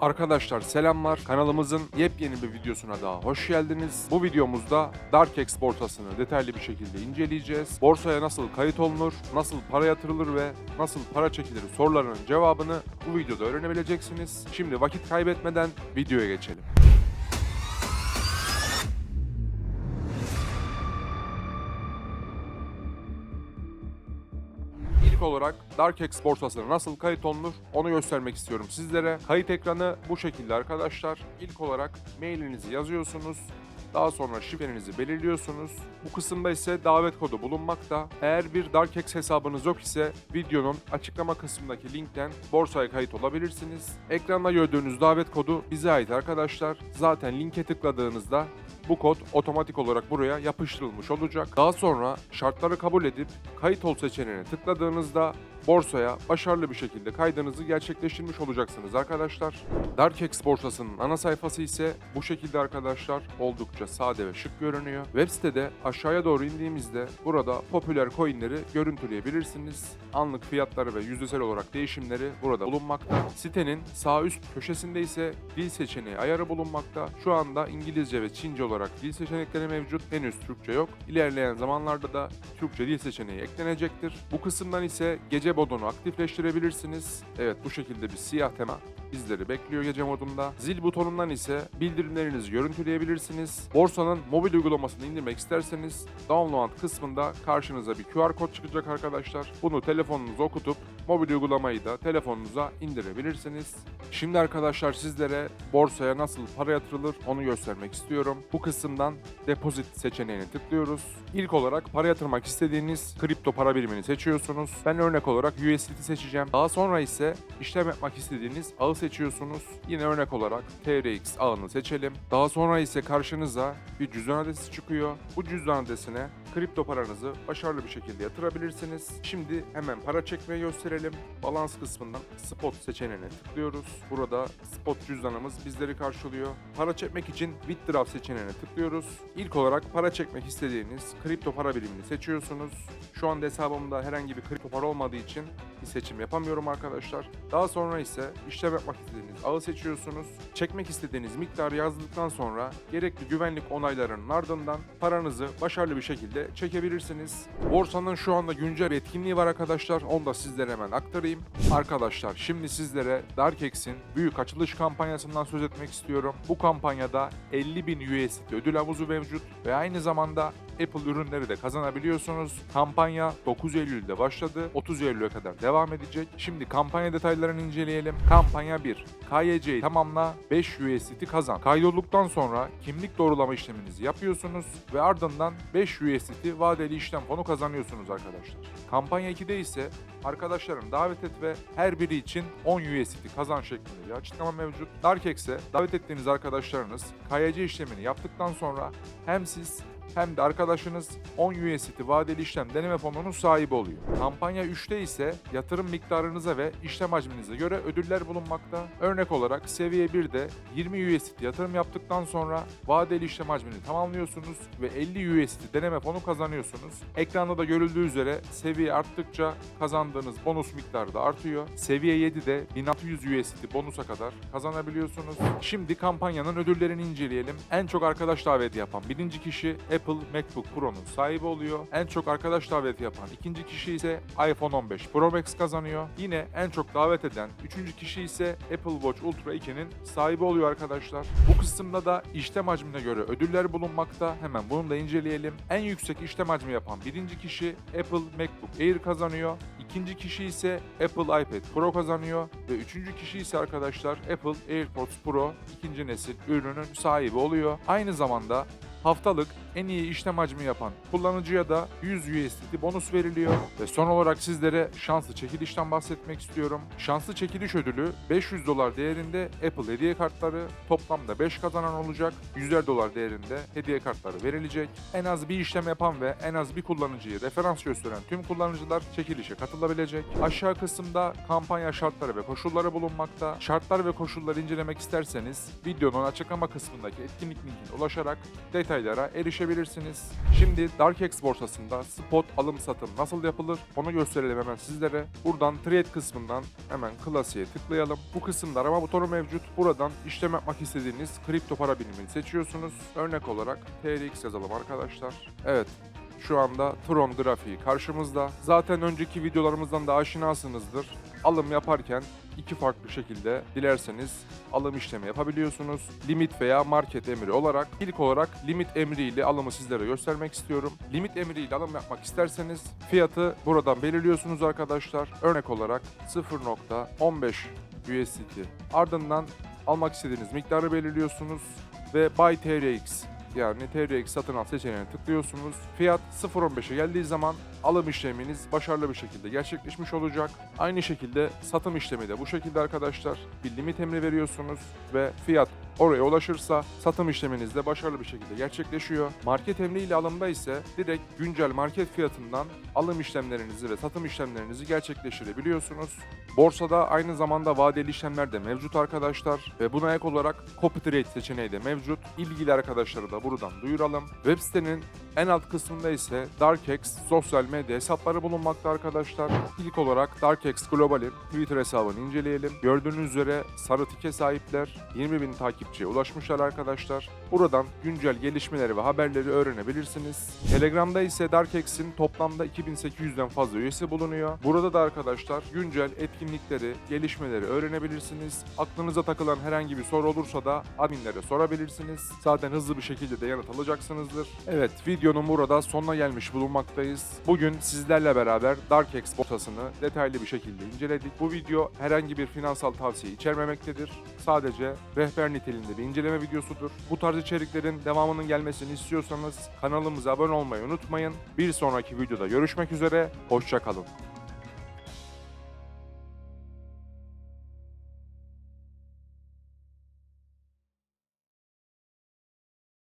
Arkadaşlar selamlar. Kanalımızın yepyeni bir videosuna daha hoş geldiniz. Bu videomuzda Darkex borsasını detaylı bir şekilde inceleyeceğiz. Borsaya nasıl kayıt olunur, nasıl para yatırılır ve nasıl para çekilir sorularının cevabını bu videoda öğrenebileceksiniz. Şimdi vakit kaybetmeden videoya geçelim. Olarak Darkex borsasına nasıl kayıt olunur onu göstermek istiyorum sizlere. Kayıt ekranı bu şekilde arkadaşlar. İlk olarak mailinizi yazıyorsunuz. Daha sonra şifrenizi belirliyorsunuz. Bu kısımda ise davet kodu bulunmakta. Eğer bir Darkex hesabınız yok ise videonun açıklama kısmındaki linkten borsaya kayıt olabilirsiniz. Ekranda gördüğünüz davet kodu bize ait arkadaşlar. Zaten linke tıkladığınızda bu kod otomatik olarak buraya yapıştırılmış olacak. Daha sonra şartları kabul edip kayıt ol seçeneğine tıkladığınızda borsaya başarılı bir şekilde kaydınızı gerçekleştirmiş olacaksınız arkadaşlar. Darkex borsasının ana sayfası ise bu şekilde arkadaşlar oldukça sade ve şık görünüyor. Web sitede aşağıya doğru indiğimizde burada popüler coinleri görüntüleyebilirsiniz. Anlık fiyatları ve yüzdesel olarak değişimleri burada bulunmakta. Sitenin sağ üst köşesinde ise dil seçeneği ayarı bulunmakta. Şu anda İngilizce ve Çince olarak dil seçenekleri mevcut. Henüz Türkçe yok. İlerleyen zamanlarda da Türkçe dil seçeneği eklenecektir. Bu kısımdan ise gece modunu aktifleştirebilirsiniz. Evet bu şekilde bir siyah tema bizleri bekliyor gece modunda. Zil butonundan ise bildirimlerinizi görüntüleyebilirsiniz. Borsanın mobil uygulamasını indirmek isterseniz download kısmında karşınıza bir QR kod çıkacak arkadaşlar. Bunu telefonunuza okutup mobil uygulamayı da telefonunuza indirebilirsiniz. Şimdi arkadaşlar sizlere borsaya nasıl para yatırılır onu göstermek istiyorum. Bu kısımdan depozit seçeneğine tıklıyoruz. İlk olarak para yatırmak istediğiniz kripto para birimini seçiyorsunuz. Ben örnek olarak USDT seçeceğim. Daha sonra ise işlem yapmak istediğiniz ağı seçiyorsunuz. Yine örnek olarak TRX ağını seçelim. Daha sonra ise karşınıza bir cüzdan adresi çıkıyor. Bu cüzdan adresine kripto paranızı başarılı bir şekilde yatırabilirsiniz. Şimdi hemen para çekmeyi gösterelim. Balans kısmından spot seçeneğine tıklıyoruz. Burada spot cüzdanımız bizleri karşılıyor. Para çekmek için withdraw seçeneğine tıklıyoruz. İlk olarak para çekmek istediğiniz kripto para birimini seçiyorsunuz. Şu anda hesabımda herhangi bir kripto para olmadığı için bir seçim yapamıyorum arkadaşlar. Daha sonra ise işlem yapmak istediğiniz ağı seçiyorsunuz. Çekmek istediğiniz miktarı yazdıktan sonra gerekli güvenlik onaylarının ardından paranızı başarılı bir şekilde çekebilirsiniz. Borsanın şu anda güncel bir etkinliği var arkadaşlar. Onu da sizlere hemen aktarayım. Arkadaşlar şimdi sizlere Darkex'in büyük açılış kampanyasından söz etmek istiyorum. Bu kampanyada 50.000 USDT ödül havuzu mevcut ve aynı zamanda Apple ürünleri de kazanabiliyorsunuz. Kampanya 9 Eylül'de başladı. 30 Eylül'e kadar devam edecek. Şimdi kampanya detaylarını inceleyelim. Kampanya 1. KYC'yi tamamla 5 USDT kazan. Kaydolduktan sonra kimlik doğrulama işleminizi yapıyorsunuz ve ardından 5 USDT vadeli işlem fonu kazanıyorsunuz arkadaşlar. Kampanya 2'de ise arkadaşların davet et ve her biri için 10 USDT kazan şeklinde bir açıklama mevcut. Darkex'e davet ettiğiniz arkadaşlarınız KYC işlemini yaptıktan sonra hem siz hem de arkadaşınız 10 USDT vadeli işlem deneme fonunun sahibi oluyor. Kampanya 3'te ise yatırım miktarınıza ve işlem hacminize göre ödüller bulunmakta. Örnek olarak seviye 1'de 20 USDT yatırım yaptıktan sonra vadeli işlem hacmini tamamlıyorsunuz ve 50 USDT deneme fonu kazanıyorsunuz. Ekranda da görüldüğü üzere seviye arttıkça kazandığınız bonus miktarı da artıyor. Seviye 7'de 1600 USDT bonusa kadar kazanabiliyorsunuz. Şimdi kampanyanın ödüllerini inceleyelim. En çok arkadaş daveti yapan birinci kişi Apple MacBook Pro'nun sahibi oluyor. En çok arkadaş daveti yapan ikinci kişi ise iPhone 15 Pro Max kazanıyor. Yine en çok davet eden üçüncü kişi ise Apple Watch Ultra 2'nin sahibi oluyor arkadaşlar. Bu kısımda da işlem hacmine göre ödüller bulunmakta. Hemen bunu da inceleyelim. En yüksek işlem hacmi yapan birinci kişi Apple MacBook Air kazanıyor. İkinci kişi ise Apple iPad Pro kazanıyor ve üçüncü kişi ise arkadaşlar Apple AirPods Pro ikinci nesil ürünün sahibi oluyor. Aynı zamanda haftalık en iyi işlem hacmi yapan kullanıcıya da 100 USDT bonus veriliyor. Ve son olarak sizlere şanslı çekilişten bahsetmek istiyorum. Şanslı çekiliş ödülü 500 dolar değerinde Apple hediye kartları toplamda 5 kazanan olacak. 100'er dolar değerinde hediye kartları verilecek. En az bir işlem yapan ve en az bir kullanıcıyı referans gösteren tüm kullanıcılar çekilişe katılabilecek. Aşağı kısımda kampanya şartları ve koşulları bulunmakta. Şartlar ve koşulları incelemek isterseniz videonun açıklama kısmındaki etkinlik linkine ulaşarak detaylara erişebilirsiniz ulaşabilirsiniz. Şimdi DarkX borsasında spot alım satım nasıl yapılır onu gösterelim hemen sizlere. Buradan trade kısmından hemen klasiğe tıklayalım. Bu kısımda arama butonu mevcut. Buradan işlem yapmak istediğiniz kripto para birimini seçiyorsunuz. Örnek olarak TRX yazalım arkadaşlar. Evet şu anda Tron grafiği karşımızda. Zaten önceki videolarımızdan da aşinasınızdır. Alım yaparken iki farklı şekilde dilerseniz alım işlemi yapabiliyorsunuz. Limit veya market emri olarak ilk olarak limit emri ile alımı sizlere göstermek istiyorum. Limit emri ile alım yapmak isterseniz fiyatı buradan belirliyorsunuz arkadaşlar. Örnek olarak 0.15 USDT. Ardından almak istediğiniz miktarı belirliyorsunuz ve Buy TRX yani TRX satın al seçeneğine tıklıyorsunuz. Fiyat 0.15'e geldiği zaman alım işleminiz başarılı bir şekilde gerçekleşmiş olacak. Aynı şekilde satım işlemi de bu şekilde arkadaşlar. Bir limit emri veriyorsunuz ve fiyat oraya ulaşırsa satım işleminiz de başarılı bir şekilde gerçekleşiyor. Market emri ile alımda ise direkt güncel market fiyatından alım işlemlerinizi ve satım işlemlerinizi gerçekleştirebiliyorsunuz. Borsada aynı zamanda vadeli işlemler de mevcut arkadaşlar ve buna ek olarak copy trade seçeneği de mevcut. İlgili arkadaşları da buradan duyuralım. Web sitenin en alt kısmında ise DarkX sosyal medya hesapları bulunmakta arkadaşlar. İlk olarak DarkX Global'in Twitter hesabını inceleyelim. Gördüğünüz üzere sarı tike sahipler 20 bin takipçiye ulaşmışlar arkadaşlar. Buradan güncel gelişmeleri ve haberleri öğrenebilirsiniz. Telegram'da ise DarkX'in toplamda 2800'den fazla üyesi bulunuyor. Burada da arkadaşlar güncel etkinlikleri, gelişmeleri öğrenebilirsiniz. Aklınıza takılan herhangi bir soru olursa da adminlere sorabilirsiniz. Zaten hızlı bir şekilde de yanıt alacaksınızdır. Evet videonun burada sonuna gelmiş bulunmaktayız. Bugün sizlerle beraber DarkX borsasını detaylı bir şekilde inceledik. Bu video herhangi bir finansal tavsiye içermemektedir. Sadece rehber niteliğinde bir inceleme videosudur. Bu tarz içeriklerin devamının gelmesini istiyorsanız kanalımıza abone olmayı unutmayın. Bir sonraki videoda görüşmek üzere, hoşçakalın.